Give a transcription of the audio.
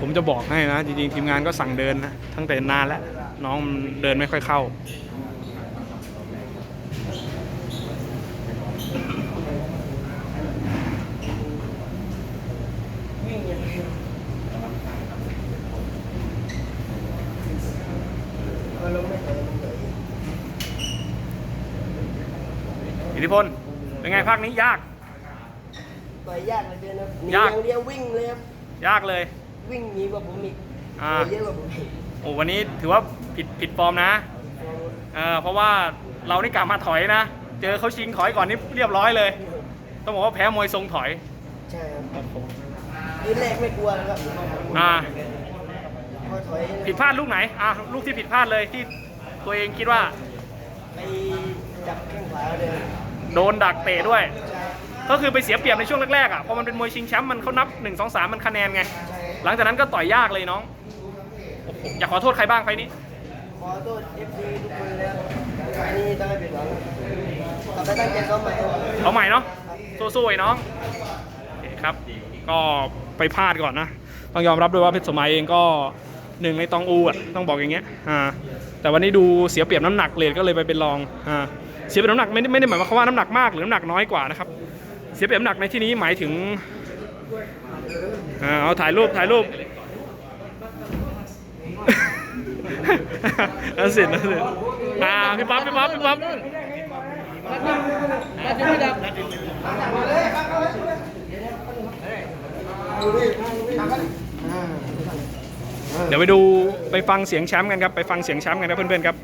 ผมจะบอกให้นะ จริงๆ ทีมงานก็สั่งเดินนะทั้งแต่นานแล้ว น้องเดินไม่ค่อยเข้า อิทธิพล เป็นไงภาคนี้ยาก ต่อยยากเหลือเกินครับหนียากอย่างเดียววิ่งเลยครับยากเลย วิ่งหนีกว่าผมอีกอ่า ต่อยเยอะกว่าผมอีกโอ้วันนี้ถือว่าผิดผิดฟอร์มนะเออเพราะว่าเรานี่กลับมาถอยนะ เจอเขาชิงถอยก่อนนี่เรียบร้อยเลย ต้องบอกว่าแพ้มวยทรงถอย ใช่ครับยืนแรกไม่กลัวนะครับอ่า พอถอยผิดพลาดลูกไหน อะลูกที่ผิดพลาดเลยที่ตัวเองคิดว่า ไปจับแข้งขวาเลยโดนดักเตะด้วย ใช่ ก็คือไปเสียเปรียบในช่วงแรกๆอะพอมันเป็นมวยชิงแชมป์มันเขานับ 1 2 3 มันคะแนนไงใช่หลังจากนั้นก็ต่อยยากเลยน้องโอ้โหอยากขอโทษใครบ้างไฟล์นี้ ขอโทษเอฟซีทุกคนแล้วอันนี้ต้องให้ผิดหวังกลับไปตั้งใจซ้อมใหม่ครับเอาใหม่เนาะสู้ๆไอ้น้องโอเคครับ ก็ไปพลาดก่อนนะ ต้องยอมรับด้วยว่าเพชรสมัยเองก็หนึ่งในตองอูอะต้องบอกอย่างเงี้ยอ่าแต่วันนี้ดูเสียเปรียบน้ำหนักเลยก็เลยไปเป็นรองอ่าเสียเปรียบน้ำหนักไม่ได้ไม่ได้หมายความว่าน้ำหนักมากหรือน้ำหนักน้อยกว่านะครับ เสียเปรียบหนักในที่นี้หมายถึงอเอาถ่ายรูปถ่ายรูปนั่นสินั่นสิอ่าพี่ป๊อปพี่ป๊อปพี่ป๊อปเดี๋ยวไปดูไปฟังเสียงแชมป์กันครับ ไปฟังเสียงแชมป์กันครับเพื่อนๆครับ